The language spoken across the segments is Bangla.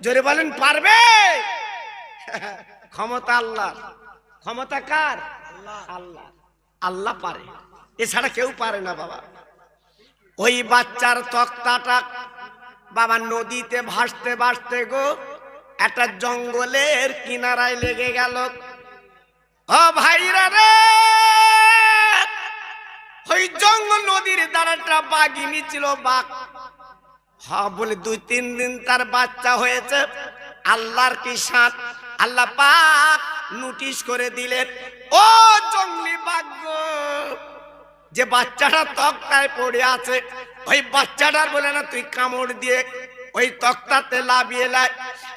জোরে বলেন, পারবে? ক্ষমতা আল্লাহ ক্ষমতা কার? আল্লাহ আল্লাহ পারে। এছাড়া কেউ পারে না, বাবা। ওই বাচ্চার তক্তাটা বাবা নদীতে ভাসতে ভাসতে গো, একটা জঙ্গলের কিনারায় লেগে গেল। ও ভাইরা রে! ওই জঙ্গল নদীর দ্বারাটা বাঘিনী ছিল বাঘ। হ্যাঁ বলে দুই তিন দিন তার বাচ্চা হয়েছে। আল্লাহর কি সাথ আল্লাহ পাক নোটিশ করে দিলেন, ও জঙ্গলি বাঘ যে বাচ্চাটা তক্তায় পড়ে আছে, ওই বাচ্চাটার বলে না তুই কামড় দিয়ে ওই তক্তাতে লাভিয়ে লাই।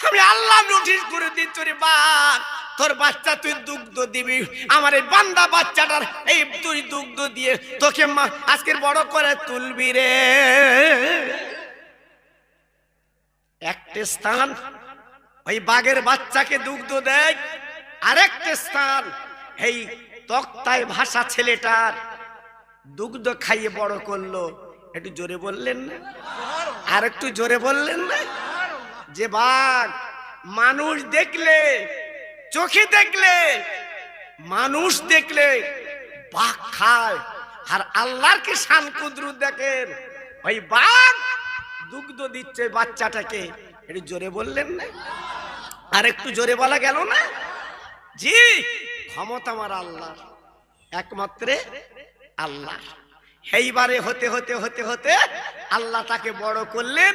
আমি আল্লাহ নোটিশ করে দিচ্ছি রে বাঘ, তোর বাচ্চা তুই দুগ্ধ দিবি। আমার এই বান্দা বাচ্চাটার এই তুই দুগ্ধ দিয়ে তোকে মা আজকের বড় করে তুলবি রে। একটা স্থান, ওই বাঘের বাচ্চাকে দুগ্ধ দেয়। আরেকটা স্থান, এই তক্তায় ভাষা ছেলেটার দুগ্ধ খাইয়ে বড় করল। একটু জোরে বললেন না? আর একটু জোরে বললেন না? যে বাঘ, মানুষ দেখলে, চোখে দেখলে, মানুষ দেখলে বাঘ খায়। আর আল্লাহর কি শান কুদরত দেখেন? ওই বাঘ দুগ্ধ দিচ্ছে বাচ্চাটাকে। একটু জোরে বললেন না? আর একটু জোরে বলা গেল না? জি, ক্ষমতা আমার আল্লাহ একমাত্রে আল্লাহ এইবারে হতে হতে হতে হতে আল্লাহ তাকে বড় করলেন।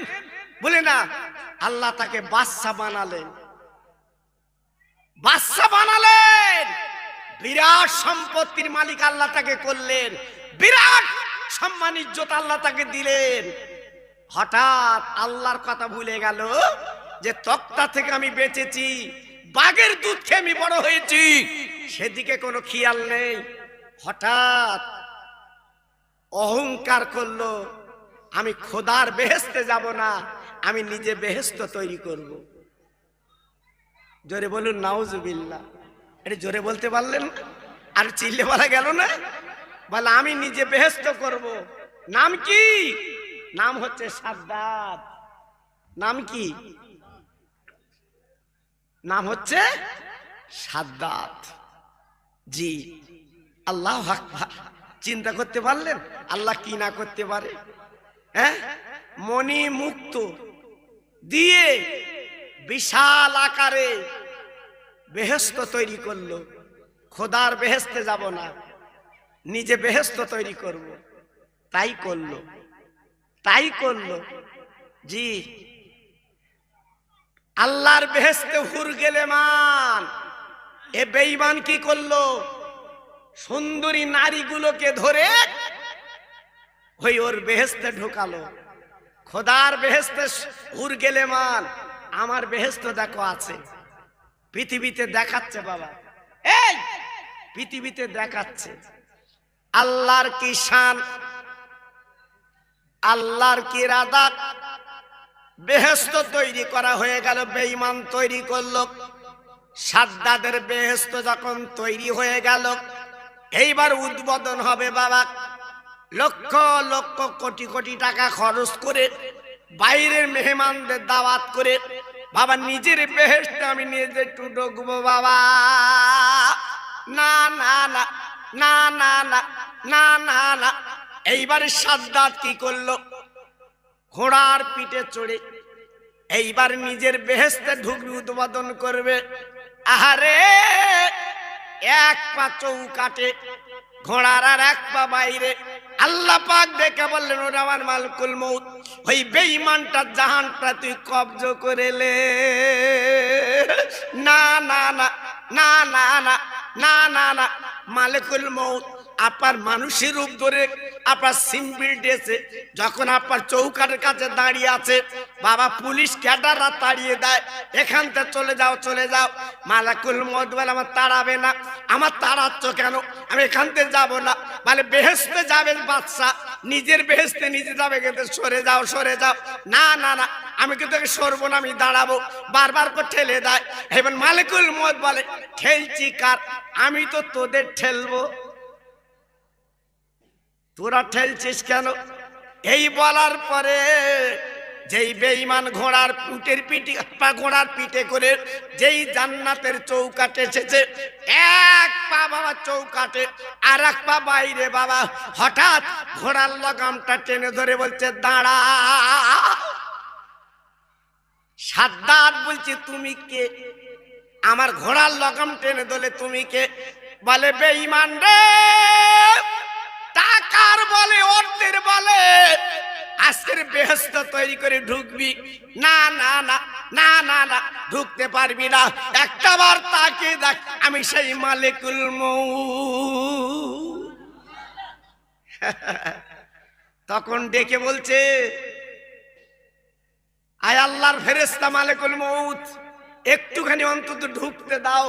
বলে না, আল্লাহ তাকে বাচ্চা বানালেন। বাচ্চা বানালেন। বিরাট সম্পত্তির মালিক আল্লাহ তাকে করলেন। বিরাট সম্মান, ইজ্জত আল্লাহ তাকে দিলেন। হঠাৎ আল্লাহর কথা ভুলে গেল যে তক্তা থেকে আমি বেঁচেছি, বাঘের দুধ খেয়ে আমি বড় হয়েছি। সেদিকে কোনো খেয়াল নেই। হঠাৎ অহংকার করল, আমি খোদার বেহেস্তে যাব না, আমি নিজে বেহেস্ত তৈরি করব। জোরে বলুন নাউজুবিল্লা এটা জোরে বলতে পারলেন? আর চিল্লে বলা গেল না? বলে, আমি নিজে বেহেস্ত করব। নাম কি? নাম হচ্ছে সাদ্দাত। নাম কি? নাম হচ্ছে সাদ্দাত। জি, আল্লাহ চিন্তা করতে পারলেন? আল্লাহ কি না করতে পারে? হ্যাঁ? মনি মুক্ত দিয়ে বিশাল আকারে বেহেস্ত তৈরি করল। খোদার বেহেস্তে যাব না, নিজে বেহেস্ত তৈরি করব। তাই করল। তাই করল। জি। আল্লাহর বেহেস্তে হুর গেলে মান। এ বেঈমান কি করল? সুন্দরী নারীগুলোকে ধরে ওই ওর বেহেস্তে ঢোকালো। খোদার বেহেস্তে হুর গেলে মান। আমার বেহেস্ত দেখো আছে। পৃথিবীতে দেখাচ্ছে বাবা। এই! পৃথিবীতে দেখাচ্ছে। আল্লাহর কি শান? আল্লাহর কি রাদা বেহেস্ত তৈরি করা হয়ে গেল, বেঈমান তৈরি করল। সাদ্দাদের বেহেস্ত যখন তৈরি হয়ে গেল, এইবার উদ্বোধন হবে বাবা। লক্ষ লক্ষ কোটি কোটি টাকা খরচ করে, বাইরের মেহমানদের দাওয়াত করে, বাবা, নিজের বেহেস্তে আমি নিজে একটু ঢুকবো বাবা। না না না না না না না না না এইবারে সাদ্দাত কি করল? ঘোড়ার পিঠে চড়ে এইবার নিজের বেহেস্তে ঢুকবে উদ্বোধন করবে। আহারে, এক পা চৌকাটে ঘোড়ার আর এক পা বাইরে। আল্লাহ পাক দেখে বললেন, ওরা আমার মালকুল মৌত ওই বেঈমানটা জাহানটা তুই কবজ করে লে। না না না না না না না না না, মালিকুল মৌত আপার মানুষের রূপ ধরে আপনার সিম্পিল ডেসে যখন আপনার চৌকাটের কাছে দাঁড়িয়ে আছে, বাবা পুলিশ ক্যাডাররা তাড়িয়ে দেয়, এখান থেকে চলে যাও চলে যাও। মালাকুল মদ বলে, আমার তাড়াবে না, আমার তাড়াচ্ছ কেন? আমি এখান থেকে যাব না। বলে বেহেস্তে যাবে বাচ্চা নিজের বেহেস্তে নিজে যাবে, কিন্তু সরে যাও সরে যাও। না না না, আমি কিন্তু সরবো না, আমি দাঁড়াবো। বারবার করে ঠেলে দেয়। এবার মালিকুল মদ বলে, ঠেলছি কার? আমি তো তোদের ঠেলবো। তোরা ঠেলছিস কেন? এই বলার পরে যেই বেঈমান ঘোড়ার পিঠের পিঠে, পা ঘোড়ার পিঠে করে যেই জান্নাতের চৌকাটে এসেছে, এক পা বাবা চৌকাটে আর এক পা বাইরে বাবা। হঠাৎ ঘোড়ার লাগামটা টেনে ধরে বলছে, দাঁড়া। সাদ্দাত বলছে, তুমি কে? আমার ঘোড়ার লগাম টেনে ধরে তুমি কে? বলে, বেঈমান রে! টাকার বলে অর্থের বলে, আজকের বেহস্ত তৈরি করে ঢুকবি। না না না না না না, ঢুকতে পারবি না। একটা বার তাকে দেখ, আমি সেই মালিকুল মৌ তখন ডেকে বলছে, আয় আল্লাহর ফেরেস্তা মালিকুল মৌত একটুখানি অন্তত ঢুকতে দাও।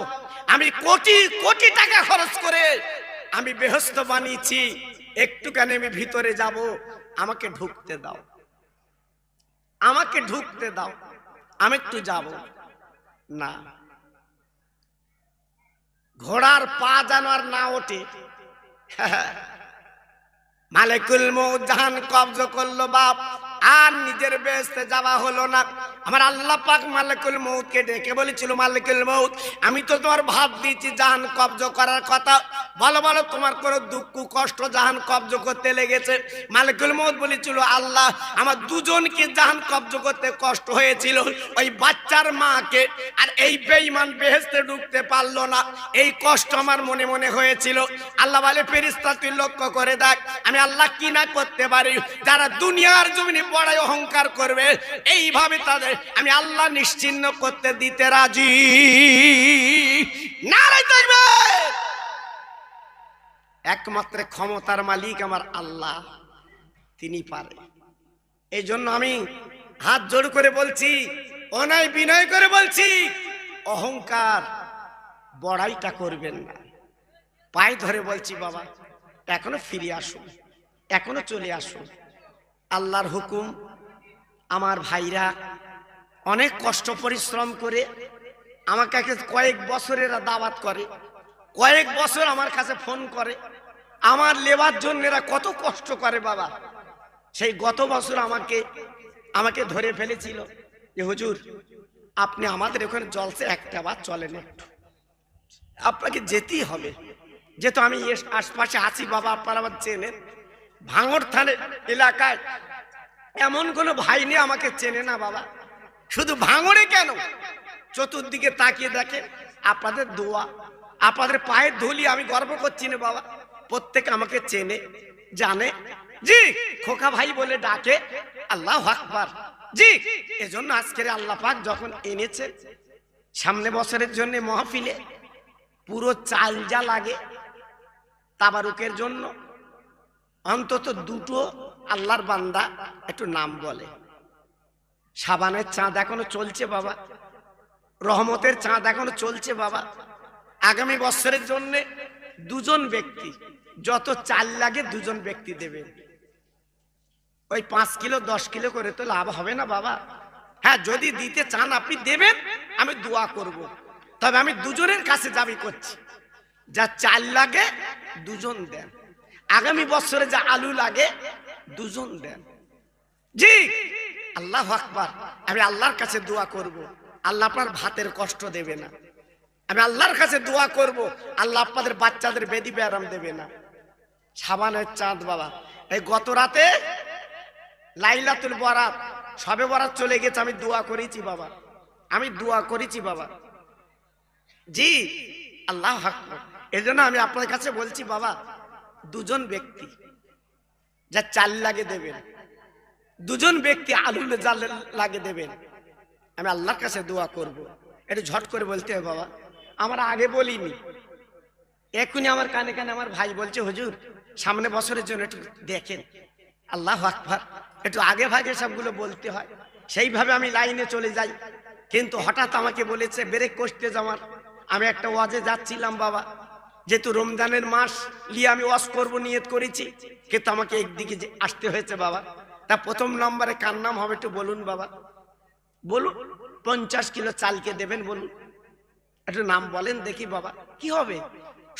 আমি কোটি কোটি টাকা খরচ করে আমি বেহস্ত বানিয়েছি। একটুখানি আমি ভিতরে যাব, আমাকে ঢুকতে দাও। আমাকে ঢুকতে দাও, আমি একটু যাব। না। ঘোড়ার পা যেন আর না ওঠে। মালিকুল মৌ জাহান কবজ করল বাপ। আর নিজের বেহেস্তে যাওয়া হলো না। আমার আল্লাহ পাক মালিকুল মৌতকে ডেকে বলেছিল, মালিকুল মৌত আমি তো তোমার ভাব দিয়েছি জাহান কবজ করার কথা। বলো বলো, তোমার কোনো দুঃখ, কষ্ট জাহান কবজ করতে লেগেছে? মালিকুল মৌত বলেছিল, আল্লাহ, আমার দুজনকে জাহান কবজ করতে কষ্ট হয়েছিল। ওই বাচ্চার মাকে আর এই বেঈমান বেহেস্তে ঢুকতে পারল না। এই কষ্ট আমার মনে মনে হয়েছিল। আল্লাহ বলে ফেরিস্তা তুই লক্ষ্য করে দেখ, আমি আল্লাহ কি না করতে পারি? যারা দুনিয়ার জমিনে বড়াই অহংকার করবে, এইভাবে তাদের আমি আল্লাহ নিশ্চিন্ন করতে দিতে রাজি। দেখবে একমাত্র ক্ষমতার মালিক আমার আল্লাহ, তিনি পারে। এই জন্য আমি হাত জোড় করে বলছি, অনায় বিনয় করে বলছি, অহংকার বড়াইটা করবেন না। পায়ে ধরে বলছি, বাবা, এখনও ফিরে আসুন, এখনও চলে আসুন। আল্লাহর হুকুম, আমার ভাইরা অনেক কষ্ট পরিশ্রম করে আমাকে কয়েক বছরের দাওয়াত করে, কয়েক বছর আমার কাছে ফোন করে, আমার লেবার জন্য এরা কত কষ্ট করে বাবা। সেই গত বছর আমাকে আমাকে ধরে ফেলেছিল যে, হুজুর, আপনি আমাদের ওখানে জলসে একটা বার চলেন একটু। আপনাকে যেতেই হবে। যেহেতু আমি আশপাশে আছি বাবা, আপনারা আমার চেনেন। ভাঙর থানে এলাকায় এমন কোনো ভাই আমাকে চেনে না বাবা। শুধু ভাঙরে কেন? চতুর্দিকে তাকিয়ে দেখে আপনাদের দোয়া, আপনাদের পায়ের ধুলি আমি গর্ব করছি না বাবা। প্রত্যেকে আমাকে চেনে, জানে। জি, খোকা ভাই বলে ডাকে, আল্লাহ আকবার। জি, এজন্য আজকের আল্লাহ পাক যখন এনেছে, সামনে বছরের জন্য মহাফিলে পুরো চাল যা লাগে, তাবারুকের জন্য অন্তত দুটো আল্লাহর বান্দা একটু নাম বলে। সাবানের চাঁদ এখনও চলছে বাবা। রহমতের চাঁদ এখনও চলছে বাবা। আগামী বছরের জন্য দুজন ব্যক্তি, যত চাল লাগে দুজন ব্যক্তি দেবেন ওই পাঁচ কিলো, দশ কিলো করে তো লাভ হবে না বাবা। হ্যাঁ যদি দিতে চান আপনি দেবেন, আমি দোয়া করব। তবে আমি দুজনের কাছে দাবি করছি, যা চাল লাগে দুজন দেন। আগামী বছরে যা আলু লাগে, দুজন দেন। জি, আল্লাহ আকবার। আমি আল্লাহর কাছে দোয়া করব। আল্লাহ আপনার ভাতের কষ্ট দেবে না। আমি আল্লাহর কাছে দোয়া করব। আল্লাহ আপনাদের বাচ্চাদের বেদি ব্যারাম দেবে না। সাবানের চাঁদ বাবা। এই গত রাতে লাইলাতুল বরাত, সবে বরাত চলে গেছে, আমি দোয়া করেছি বাবা। আমি দোয়া করেছি বাবা। জি, আল্লাহ আকবার। এই আমি আপনার কাছে বলছি বাবা দুজন ব্যক্তি যা চাল লাগে দেবেন। দুজন ব্যক্তি আলু জাল লাগে দেবেন। আমি আল্লাহর কাছে দোয়া করব। একটু ঝট করে বলতে হবে বাবা। আমরা আগে বলিনি। এখনই আমার কানে কানে আমার ভাই বলছে, হুজুর, সামনে বছরের জন্য একটু দেখেন। আল্লাহ আকবার। একটু আগে ভাগে সবগুলো বলতে হয়। সেইভাবে আমি লাইনে চলে যাই। কিন্তু হঠাৎ আমাকে বলেছে, ব্রেক করতে যাওয়ার আমি একটা ওয়াজে যাচ্ছিলাম বাবা। যেহেতু রমজানের মাস নিয়ে আমি ওয়াশ করব, নিয়ত করেছি। কিন্তু আমাকে একদিকে যে আসতে হয়েছে বাবা, তা প্রথম নম্বরে কার নাম হবে একটু বলুন বাবা। বলুন, পঞ্চাশ কিলো চালকে দেবেন বলুন। একটু নাম বলেন দেখি বাবা, কি হবে?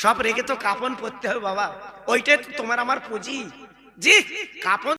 সব রেখে তো কাপন পরতে হবে বাবা। ওইটাই তো তোমার আমার পুঁজি। জি, কাপন